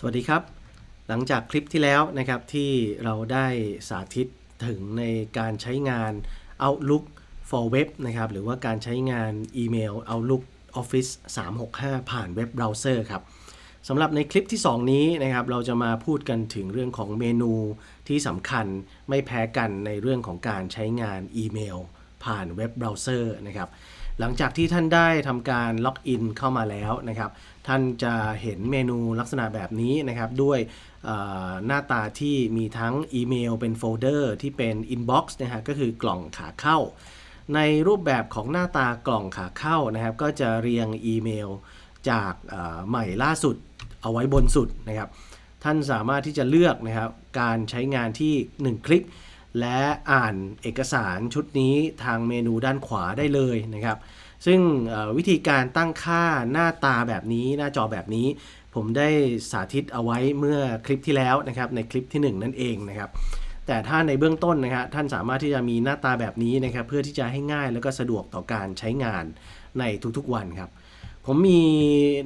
สวัสดีครับ หลังจากคลิปที่แล้วนะครับที่เราได้สาธิตถึงในการใช้งาน Outlook for Web นะครับหรือว่าการใช้งานอีเมล Outlook Office 365 ผ่านเว็บเบราว์เซอร์ครับสำหรับในคลิปที่ 2 นี้นะครับเราจะมาพูดกันถึงเรื่องของเมนูที่สำคัญไม่แพ้กันในเรื่องของการใช้งานอีเมล ผ่านเว็บเบราว์เซอร์นะครับ หลังจากที่ท่านได้ทำการล็อกอินเข้ามาแล้วนะครับ ท่านจะเห็นเมนูลักษณะแบบนี้นะครับด้วยหน้าตาที่มีทั้งอีเมลเป็นโฟลเดอร์ที่เป็น Inbox นะฮะก็คือกล่องขาเข้า ในรูปแบบของหน้าตากล่องขาเข้านะครับ ก็จะเรียงอีเมลจากใหม่ล่าสุดเอาไว้บนสุดนะครับ ท่านสามารถที่จะเลือกนะครับการใช้งานที่ 1 คลิก และอ่านเอกสารชุดนี้ทางเมนูด้านขวาได้เลยนะครับ ซึ่งวิธีการตั้งค่าหน้าตาแบบนี้หน้าจอแบบนี้ ผมได้สาธิตเอาไว้เมื่อคลิปที่แล้วนะครับในคลิปที่ 1 นั่นเองนะครับแต่ถ้าในเบื้องต้นนะครับท่านสามารถที่จะมีหน้าตาแบบนี้นะครับเพื่อที่จะให้ง่ายแล้วก็สะดวกต่อการใช้งานในทุกๆวันครับผมมี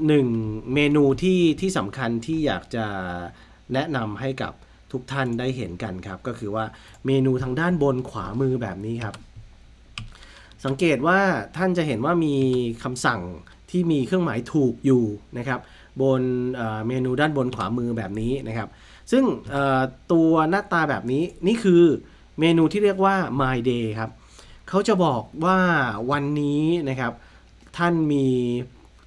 หนึ่งเมนูที่ที่สำคัญที่อยากจะแนะนำให้กับ ทุกท่านได้เห็นกันครับ ก็คือว่าเมนูทางด้านบนขวามือแบบนี้ครับ สังเกตว่าท่านจะเห็นว่ามีคำสั่งที่มีเครื่องหมายถูกอยู่นะครับ บนเเมนูด้านบนขวามือแบบนี้นะครับ ซึ่งตัวหน้าตาแบบนี้นี่คือเมนูที่เรียกว่า my day ครับเขาจะบอกว่าวันนี้นะครับท่านมี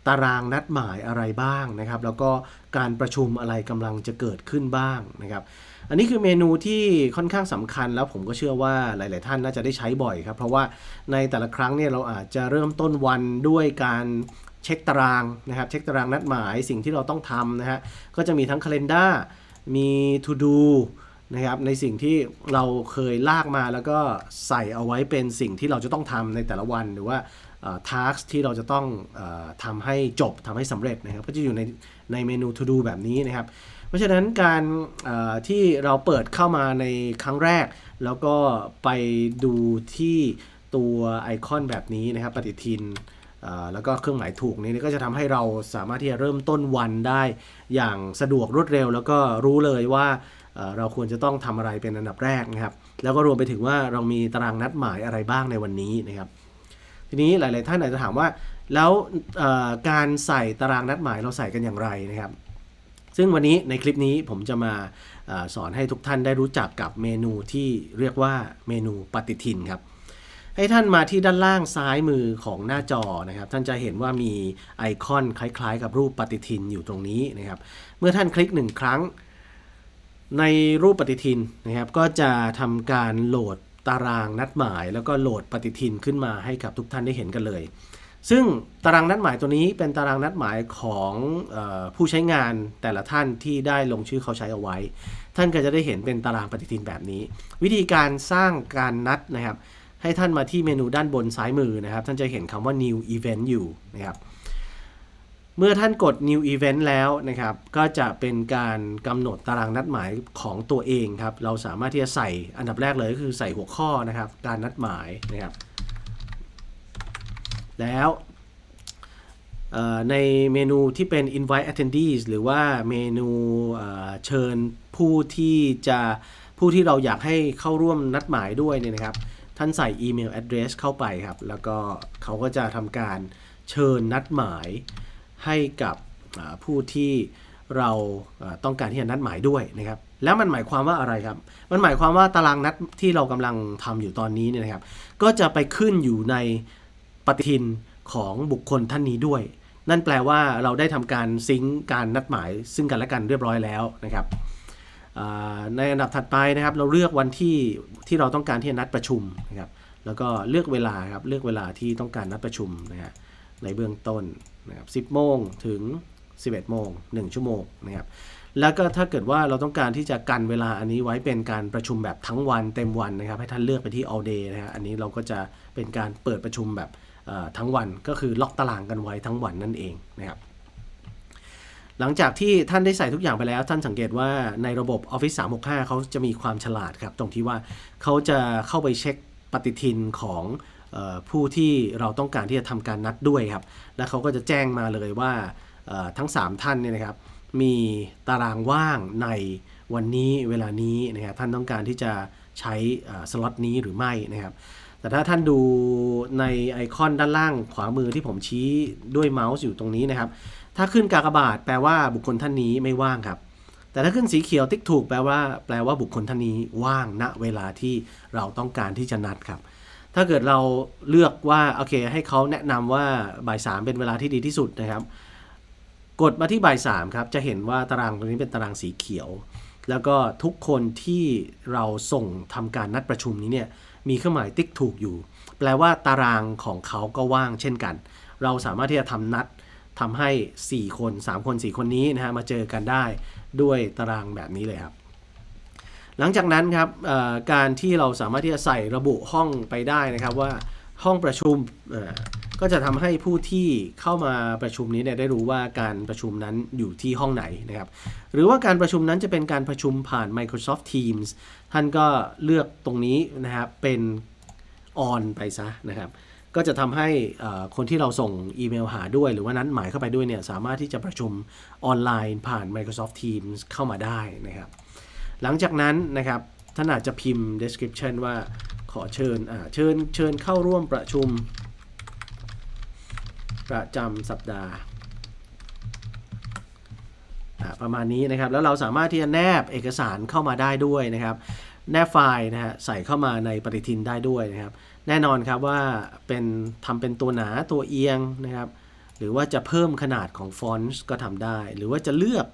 ตารางนัดหมายอะไรบ้างนะครับ แล้วก็การประชุมอะไรกำลังจะเกิดขึ้นบ้างนะครับ อันนี้คือเมนูที่ค่อนข้างสำคัญแล้วผมก็เชื่อว่าหลาย ๆ ท่านน่าจะได้ใช้บ่อยครับ เพราะว่าในแต่ละครั้งเนี่ยเราอาจจะเริ่มต้นวันด้วยการเช็คตารางนะครับ เช็คตารางนัดหมายสิ่งที่เราต้องทำนะฮะก็จะมีทั้ง Calendar มี To Do นะครับในสิ่งที่เราเคยลากมาแล้วก็ใส่เอาไว้เป็นสิ่งที่เราจะต้องทำในแต่ละวันหรือว่า ทาร์กที่เราจะต้องอทำให้จบทำให้สำเร็จนะครับ ก็จะอยู่ในในเมนู To Do แบบนี้นะครับ เพราะฉะนั้นการที่เราเปิดเข้ามาในครั้งแรก แล้วก็ไปดูที่ตัวไอคอนแบบนี้นะครับ ปฏิทินแล้วก็เครื่องหมายถูกนี้ก็จะทำให้เราสามารถที่จะเริ่มต้นวันได้อย่างสะดวกรวดเร็ว แล้วก็รู้เลยว่าเอ่อเราควรจะต้องทำอะไรเป็นอันดับแรกนะครับ แล้วก็รวมไปถึงว่าเรามีตารางนัดหมายอะไรบ้างในวันนี้นะครับ ทีนี้หลาย ๆ ท่านอาจจะถามว่า แล้วการใส่ตารางนัดหมายเราใส่กันอย่างไรนะครับ ซึ่งวันนี้ในคลิปนี้ผมจะมาออสอนให้ทุกท่านได้รู้จักกับเมนูที่เรียกว่าเมนูปฏิทินครับให้ท่านมาที่ด้านล่างซ้ายมือของหน้าจอนะครับ ท่านจะเห็นว่ามีไอคอนคล้ายๆ กับรูปปฏิทินอยู่ตรงนี้นะครับ เมื่อท่านคลิกหนึ่งครั้งในรูปปฏิทินนะครับ ก็จะทำการโหลด ตารางนัดหมาย แล้วก็โหลดปฏิทินขึ้นมาให้กับทุกท่านได้เห็นกันเลย ซึ่งตารางนัดหมายตัวนี้เป็นตารางนัดหมายของออผู้ใช้งานแต่ละท่านที่ได้ลงชื่อเขาใช้เอาไว้ ท่านก็จะได้เห็นเป็นตารางปฏิทินแบบนี้ วิธีการสร้างการนัดนะครับ ให้ท่านมาที่เมนูด้านบนซ้ายมือนะครับ ท่านจะเห็นคำว่า new event อยู่นะครับ เมื่อท่านกด new event แล้วนะครับ ก็จะเป็นการกำหนดตารางนัดหมายของตัวเองครับ เราสามารถที่จะใส่อันดับแรกเลยก็คือใส่หัวข้อนะครับ การนัดหมายนะครับ แล้วในเมนูที่เป็น invite attendees หรือว่าเมนูเอ่อเชิญผู้ที่จะผู้ที่เราอยากให้เข้าร่วมนัดหมายด้วยเนี่ยนะครับ ท่านใส่อีเมล address เข้าไปครับ แล้วก็เขาก็จะทำการเชิญนัดหมาย ให้กับผู้ที่เราต้องการที่จะนัดหมายด้วยนะครับ แล้วมันหมายความว่าอะไรครับ มันหมายความว่าตารางนัดที่เรากำลังทำอยู่ตอนนี้เนี่ยนะครับ ก็จะไปขึ้นอยู่ในปฏิทินของบุคคลท่านนี้ด้วย นั่นแปลว่าเราได้ทำการซิงก์การนัดหมาย ซึ่งกันและกันเรียบร้อยแล้วนะครับในอันดับถัดไปนะครับ เราเลือกวันที่ที่เราต้องการที่จะนัดประชุมนะครับ แล้วก็เลือกเวลาครับ เลือกเวลาที่ต้องการนัดประชุมนะฮะ ในเบื้องต้นนะครับ10 โมงถึง 11 โมง 1 ชั่วโมงนะครับแล้วก็ถ้าเกิดว่าเราต้องการที่จะกันเวลาอันนี้ไว้เป็นการประชุมแบบทั้งวันเต็มวันนะครับ ให้ท่านเลือกไปที่ all day นะฮะอันนี้เราก็จะเป็นการเปิดประชุมแบบทั้งวันก็คือล็อกตารางกันไว้ทั้งวันนั่นเองนะครับหลังจากที่ท่านได้ใส่ทุกอย่างไปแล้ว ท่านสังเกตว่าในระบบ Office 365 เขาจะมีความฉลาดครับ ตรงที่ว่าเขาจะเข้าไปเช็คปฏิทินของ ผู้ที่เราต้องการที่จะทำการนัดด้วยครับ และเขาก็จะแจ้งมาเลยว่าทั้ง 3 ท่านเนี่ยนะครับ มีตารางว่างในวันนี้เวลานี้นะครับท่านต้องการที่จะใช้สล็อตนี้หรือไม่นะครับ แต่ถ้าท่านดูในไอคอนด้านล่างขวามือที่ผมชี้ด้วยเมาส์อยู่ตรงนี้นะครับ ถ้าขึ้นกากบาทแปลว่าบุคคลท่านนี้ไม่ว่างครับ แต่ถ้าขึ้นสีเขียวติ๊กถูกแปลว่า แปลว่าบุคคลท่านนี้ว่างณเวลาที่เราต้องการที่จะนัดครับ ถ้าเกิดเราเลือกว่าโอเค ให้เขาแนะนำว่าบ่ายสามเป็นเวลาที่ดีที่สุดนะครับ กดมาที่บ่ายสามครับจะเห็นว่าตารางตรงนี้เป็นตารางสีเขียว แล้วก็ทุกคนที่เราส่งทำการนัดประชุมนี้เนี่ยมีเครื่องหมายติ๊กถูกอยู่ แปลว่าตารางของเขาก็ว่างเช่นกัน เราสามารถที่จะทำนัดทำให้ 4 คน 3 คน 4 คนนี้นะฮะมาเจอกันได้ด้วยตารางแบบนี้เลยครับ หลังจากนั้นครับการที่เราสามารถที่จะใส่ระบุห้องไปได้นะครับว่าห้องประชุมก็จะทำให้ผู้ที่เข้ามาประชุมนี้เนี่ยได้รู้ว่าการประชุมนั้นอยู่ที่ห้องไหนนะครับ หรือว่าการประชุมนั้นจะเป็นการประชุมผ่าน Microsoft Teams ท่านก็เลือกตรงนี้นะครับเป็น on ไปซะนะครับ ก็จะทำให้คนที่เราส่งอีเมลหาด้วย หรือว่านั้นหมายเข้าไปด้วยเนี่ยสามารถที่จะประชุมออนไลน์ผ่าน Microsoft Teams เข้ามาได้นะครับ หลังจากนั้นนะครับท่านอาจจะพิมพ์ description ว่าขอเชิญอ่าเชิญเชิญเข้าร่วมประชุม ประจำสัปดาห์ประมาณนี้นะครับ แล้วเราสามารถที่จะแนบเอกสารเข้ามาได้ด้วยนะครับ แนบไฟล์นะฮะใส่เข้ามาในปฏิทินได้ด้วยนะครับ แน่นอนครับว่าเป็นทำเป็นตัวหนาตัวเอียงนะครับ หรือว่าจะเพิ่มขนาดของฟอนต์ก็ทำได้ หรือว่าจะเลือก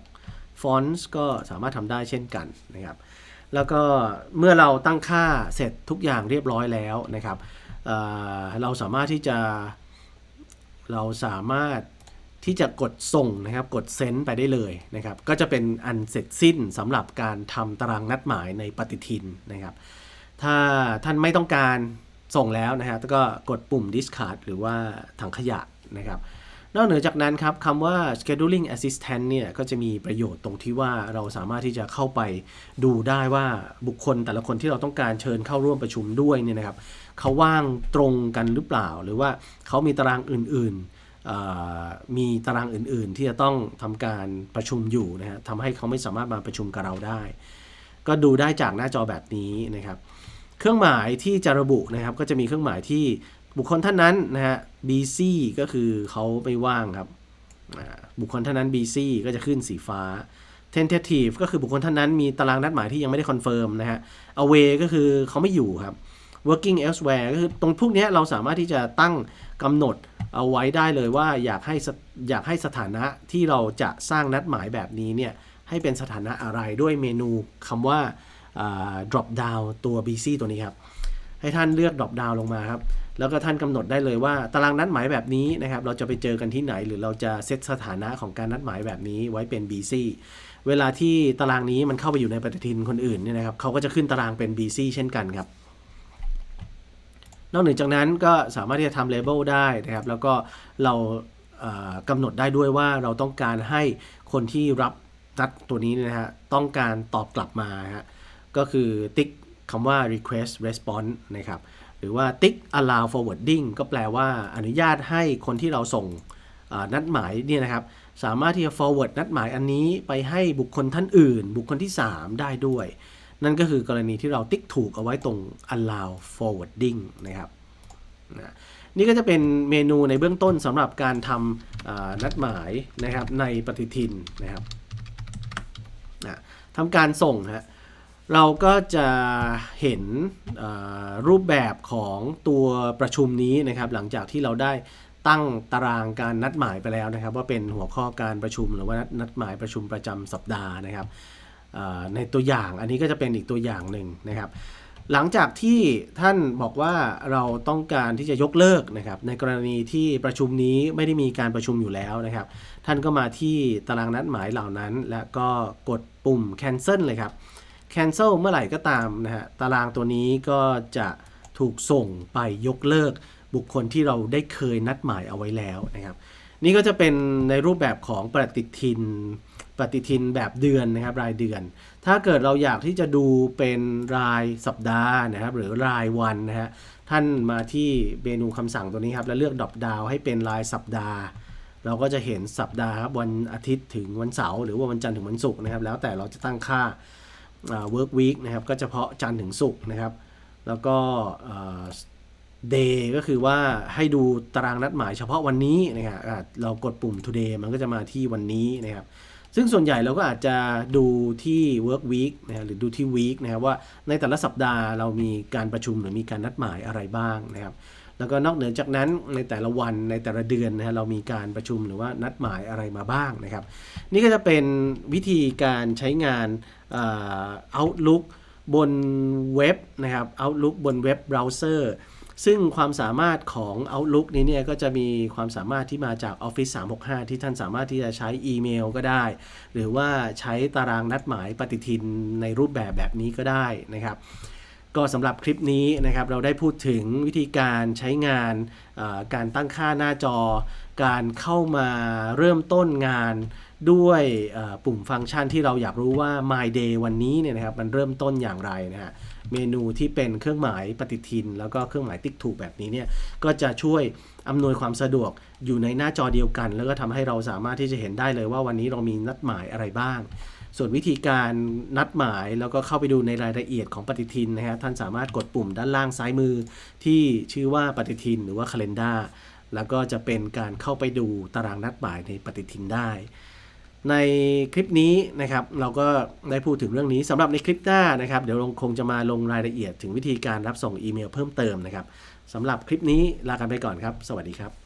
ฟอนต์ก็สามารถทำได้เช่นกันนะครับ แล้วก็เมื่อเราตั้งค่าเสร็จทุกอย่างเรียบร้อยแล้วนะครับเเราสามารถที่จะเราสามารถที่จะกดส่งนะครับ กดเซ็นไปได้เลยนะครับ ก็จะเป็นอันเสร็จสิ้นสำหรับการทำตารางนัดหมายในปฏิทินนะครับ ถ้าท่านไม่ต้องการส่งแล้วนะครับก็กดปุ่ม discard หรือว่าถังขยะนะครับ นอกเหนือจากนั้นครับคำว่า scheduling assistant เนี่ยก็จะมีประโยชน์ตรงที่ว่าเราสามารถที่จะเข้าไปดูได้ว่าบุคคลแต่ละคนที่เราต้องการเชิญเข้าร่วมประชุมด้วยเนี่ยนะครับเขาว่างตรงกันหรือเปล่า หรือว่าเขามีตารางอื่นๆ มีตารางอื่นๆ ที่จะต้องทำการประชุมอยู่นะฮะทำให้เขาไม่สามารถมาประชุมกับเราได้ ก็ดูได้จากหน้าจอแบบนี้นะครับ เครื่องหมายที่จะระบุนะครับก็จะมีเครื่องหมายที่ บุคคลท่านนั้นนะฮะ BC ก็คือเขาไม่ว่างครับ บุคคลท่านนั้น BC ก็จะขึ้นสีฟ้า tentative ก็คือบุคคลท่านนั้นมีตารางนัดหมายที่ยังไม่ได้คอนเฟิร์มนะฮะ away ก็คือเขาไม่อยู่ครับ working elsewhere ก็คือตรงพวกนี้เราสามารถที่จะตั้งกำหนดเอาไว้ได้เลยว่าอยากให้อยากให้สถานะที่เราจะสร้างนัดหมายแบบนี้เนี่ยให้เป็นสถานะอะไรด้วยเมนูคำว่า drop down ตัว BC ตัวนี้ครับ ให้ท่านเลือก drop down ลงมาครับ แล้วก็ท่านกำหนดได้เลยว่าตารางนัดหมายแบบนี้นะครับ เราจะไปเจอกันที่ไหน หรือเราจะเซตสถานะของการนัดหมายแบบนี้ไว้เป็น BC เวลาที่ตารางนี้มันเข้าไปอยู่ในปฏิทินคนอื่นเนี่ยนะครับเขาก็จะขึ้นตารางเป็น BC เช่นกันครับนอกเหนือจากนั้นก็สามารถที่จะทำเลเบลได้นะครับ แล้วก็เรากำหนดได้ด้วยว่าเราต้องการให้คนที่รับนัดตัวนี้นะฮะต้องการตอบกลับมาฮะก็คือติ๊ก คำว่า request response นะครับ หรือว่าติ๊ก allow forwarding ก็แปลว่าอนุญาตให้คนที่เราส่งนัดหมายเนี่ยนะครับ สามารถที่จะ forward นัดหมายอันนี้ไปให้บุคคลท่านอื่น บุคคลที่ 3 ได้ด้วย นั่นก็คือกรณีที่เราติ๊กถูกเอาไว้ตรง allow forwarding นะครับนะนี่ก็จะเป็นเมนูในเบื้องต้นสำหรับการทำนัดหมายนะครับในปฏิทินนะครับนะทำการส่งฮะ เราก็จะเห็นรูปแบบของตัวประชุมนี้นะครับ หลังจากที่เราได้ตั้งตารางการนัดหมายไปแล้วนะครับ ว่าเป็นหัวข้อการประชุมหรือว่านัดหมายประชุมประจำสัปดาห์นะครับในตัวอย่างอันนี้ก็จะเป็นอีกตัวอย่างหนึ่งนะครับ หลังจากที่ท่านบอกว่าเราต้องการที่จะยกเลิกนะครับ ในกรณีที่ประชุมนี้ไม่ได้มีการประชุมอยู่แล้วนะครับ ท่านก็มาที่ตารางนัดหมายเหล่านั้น และก็กดปุ่ม cancel เลยครับ cancel เมื่อไหร่ก็ตามนะฮะ ตารางตัวนี้ก็จะถูกส่งไปยกเลิกบุคคลที่เราได้เคยนัดหมายเอาไว้แล้วนะครับ นี่ก็จะเป็นในรูปแบบของปฏิทิน ปฏิทินแบบเดือนนะครับรายเดือน ถ้าเกิดเราอยากที่จะดูเป็นรายสัปดาห์นะครับหรือรายวันนะฮะ ท่านมาที่เมนูคำสั่งตัวนี้ครับ แล้วเลือกดรอปดาวให้เป็นรายสัปดาห์ เราก็จะเห็นสัปดาห์ครับวันอาทิตย์ถึงวันเสาร์หรือว่าวันจันทร์ถึงวันศุกร์นะครับ แล้วแต่เราจะตั้งค่า อ่า work week นะครับก็เฉพาะจันทร์ถึงศุกร์นะครับ แล้วก็อ่า day ก็คือว่าให้ดูตารางนัดหมายเฉพาะวันนี้นะครับอ่าเรากดปุ่ม today มันก็จะมาที่วันนี้นะครับ ซึ่งส่วนใหญ่เราก็อาจจะดูที่ work week นะรหรือดูที่ week นะครับว่าในแต่ละสัปดาห์เรามีการประชุมหรือมีการนัดหมายอะไรบ้างนะครับ แล้วก็นอกเหนือจากนั้นในแต่ละวันในแต่ละเดือนนะฮะเรามีการประชุมหรือว่านัดหมายอะไรมาบ้างนะครับ นี่ก็จะเป็นวิธีการใช้งานเอ่อ Outlook บนเว็บนะครับ Outlook บนเว็บเบราว์เซอร์ซึ่งความสามารถของ Outlook นี้เนี่ยก็จะมีความสามารถที่มาจาก Office 365 ที่ท่านสามารถที่จะใช้อีเมลก็ได้ หรือว่าใช้ตารางนัดหมายปฏิทินในรูปแบบแบบนี้ก็ได้นะครับ ก็สำหรับคลิปนี้นะครับเราได้พูดถึงวิธีการใช้งานการตั้งค่าหน้าจอ การเข้ามาเริ่มต้นงานด้วยปุ่มฟังก์ชันที่เราอยากรู้ว่า My Day วันนี้เนี่ยนะครับมันเริ่มต้นอย่างไรนะฮะเมนูที่เป็นเครื่องหมายปฏิทิน แล้วก็เครื่องหมายติ๊กถูกแบบนี้เนี่ยก็จะช่วยอำนวยความสะดวกอยู่ในหน้าจอเดียวกัน แล้วก็ทำให้เราสามารถที่จะเห็นได้เลยว่าวันนี้เรามีนัดหมายอะไรบ้าง ส่วนวิธีการนัดหมายแล้วก็เข้าไปดูในรายละเอียดของปฏิทินนะฮะท่านสามารถกดปุ่มด้านล่างซ้ายมือที่ชื่อว่าปฏิทินหรือว่า calendar แล้วก็จะเป็นการเข้าไปดูตารางนัดหมายในปฏิทินได้ ในคลิปนี้นะครับเราก็ได้พูดถึงเรื่องนี้สำหรับในคลิปหน้านะครับเดี๋ยวเราคงจะมาลงรายละเอียดถึงวิธีการรับส่งอีเมลเพิ่มเติมนะครับสำหรับคลิปนี้ลากันไปก่อนครับ สวัสดีครับ